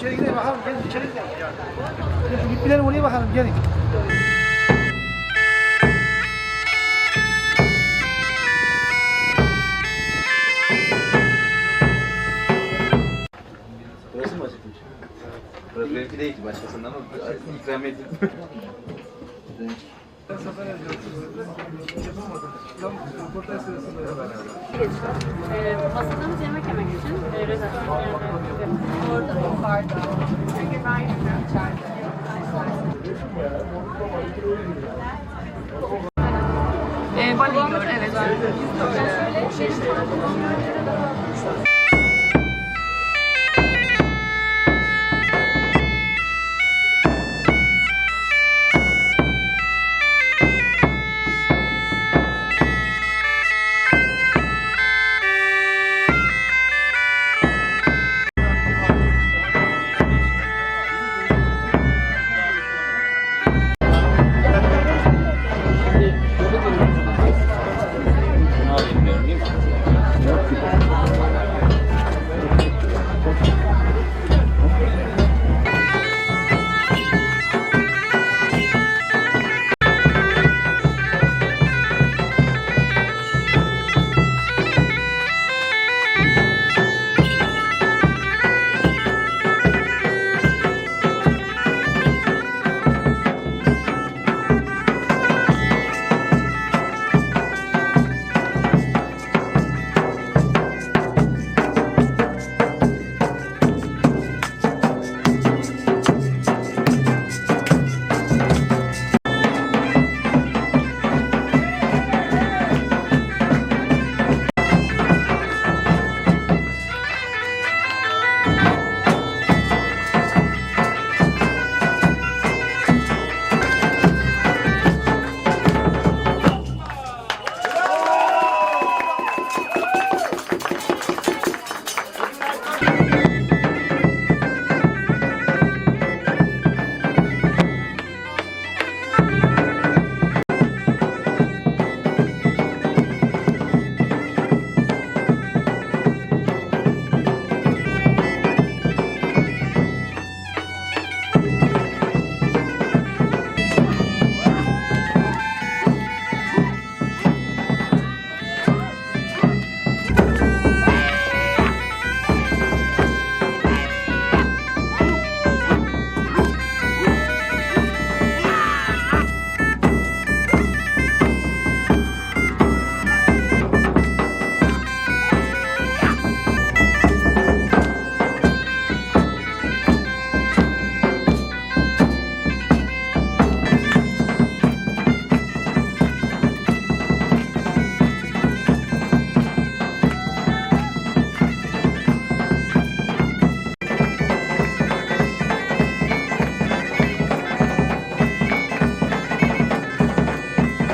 içeri gidelim bakalım. Gelin içeri gidelim. Gelin bir bilelim oraya bakalım. Gelin. Burası mı acıkmış? Burası benimki değil ki başkasından ama ikram edildi. Ee, masadamız yemek yemek için e, rezervasyon orada yukarıda. Çünkü ben yürüyorum içeride. Ee, babamız evet.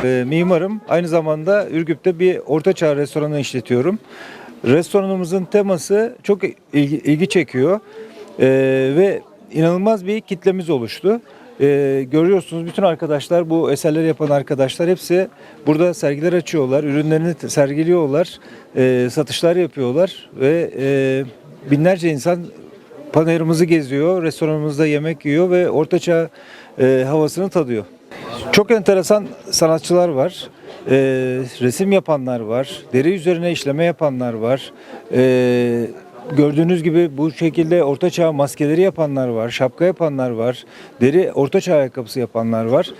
E, mimarım. Aynı zamanda Ürgüp'te bir ortaçağ restoranı işletiyorum. Restoranımızın teması çok ilgi, ilgi çekiyor E, ve inanılmaz bir kitlemiz oluştu. E, görüyorsunuz bütün arkadaşlar, bu eserleri yapan arkadaşlar hepsi burada sergiler açıyorlar, ürünlerini sergiliyorlar, e, satışlar yapıyorlar ve e, binlerce insan panayırımızı geziyor, restoranımızda yemek yiyor ve ortaçağ e, havasını tadıyor. Çok enteresan sanatçılar var. Ee, resim yapanlar var. Deri üzerine işleme yapanlar var. Ee, gördüğünüz gibi bu şekilde ortaçağ maskeleri yapanlar var. Şapka yapanlar var. Deri ortaçağ ayakkabısı yapanlar var.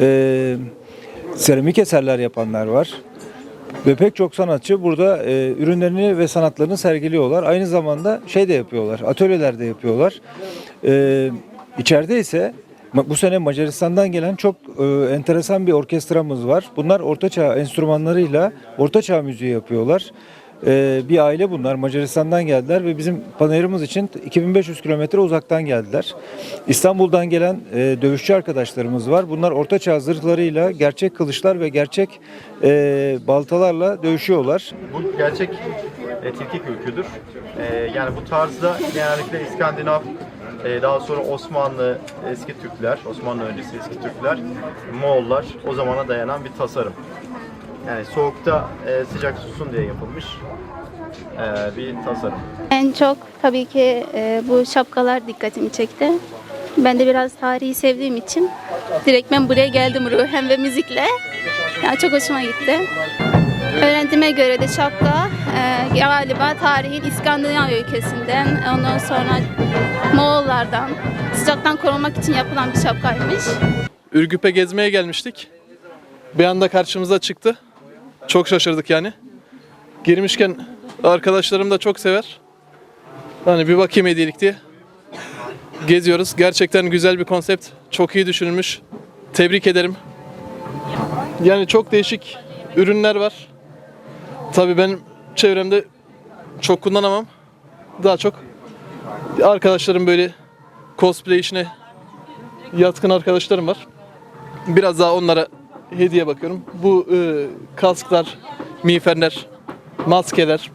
Ee, seramik eserler yapanlar var. Ve pek çok sanatçı burada e, ürünlerini ve sanatlarını sergiliyorlar. Aynı zamanda şey de yapıyorlar, atölyeler de yapıyorlar. E, içeride ise bu sene Macaristan'dan gelen çok e, enteresan bir orkestramız var. Bunlar ortaçağ enstrümanlarıyla ortaçağ müziği yapıyorlar. E, bir aile bunlar Macaristan'dan geldiler ve bizim panayırımız için 2500 kilometre uzaktan geldiler. İstanbul'dan gelen e, dövüşçü arkadaşlarımız var. Bunlar ortaçağ zırhlarıyla gerçek kılıçlar ve gerçek e, baltalarla dövüşüyorlar. Bu gerçek e, tilki kürküdür. E, yani bu tarzda genellikle İskandinav, e, daha sonra Osmanlı eski Türkler, Osmanlı öncesi eski Türkler, Moğollar o zamana dayanan bir tasarım. Yani soğukta e, sıcak tutsun diye yapılmış e, bir tasarım. En çok tabii ki e, bu şapkalar dikkatimi çekti. Ben de biraz tarihi sevdiğim için direkt ben buraya geldim ruhen ve müzikle. Yani çok hoşuma gitti. Öğrendiğime göre de şapka e, galiba tarihin İskandinav ülkesinden, ondan sonra Moğollardan, sıcaktan korunmak için yapılan bir şapkaymış. Ürgüp'e gezmeye gelmiştik. Bir anda karşımıza çıktı. Çok şaşırdık yani. Girmişken arkadaşlarım da çok sever. Hani bir bakayım hediyelik diye. Geziyoruz. Gerçekten güzel bir konsept. Çok iyi düşünülmüş. Tebrik ederim. Yani çok değişik ürünler var. Tabii benim çevremde çok kullanamam. Daha çok arkadaşlarım böyle cosplay işine yatkın arkadaşlarım var. Biraz daha onlara hediye bakıyorum. Bu e, kasklar, miğferler, maskeler,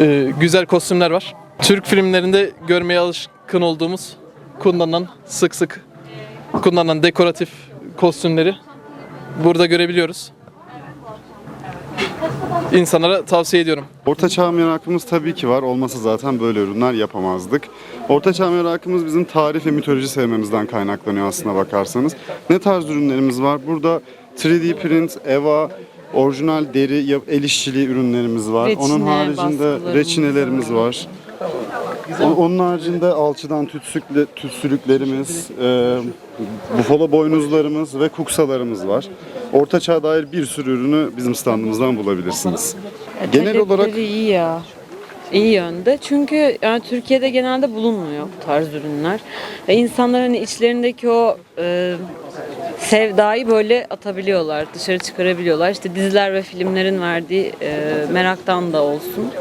e, güzel kostümler var. Türk filmlerinde görmeye alışkın olduğumuz kullanılan, sık sık kullanılan dekoratif kostümleri burada görebiliyoruz. İnsanlara tavsiye ediyorum. Orta çağ merakımız tabii ki var. Olmasa zaten böyle ürünler yapamazdık. Orta çağ merakımız bizim tarih ve mitoloji sevmemizden kaynaklanıyor aslına bakarsanız. Ne tarz ürünlerimiz var? Burada 3D print, EVA, orijinal deri, el işçiliği ürünlerimiz var. Onun Reçine, haricinde baskılarımız reçinelerimiz var. Onun haricinde alçıdan tütsükle, tütsülüklerimiz, e, bufalo boynuzlarımız ve kuksalarımız var. Orta çağ dair bir sürü ürünü bizim standımızdan bulabilirsiniz. Genel olarak Talepleri iyi ya. İyi yönde. Çünkü yani Türkiye'de genelde bulunmuyor bu tarz ürünler. Ve insanlar hani içlerindeki o e, sevdayı böyle atabiliyorlar, dışarı çıkarabiliyorlar. İşte diziler ve filmlerin verdiği e, meraktan da olsun.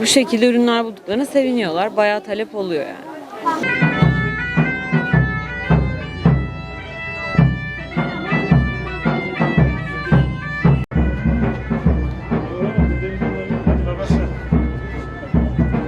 Bu şekilde ürünler bulduklarına seviniyorlar. Bayağı talep oluyor yani.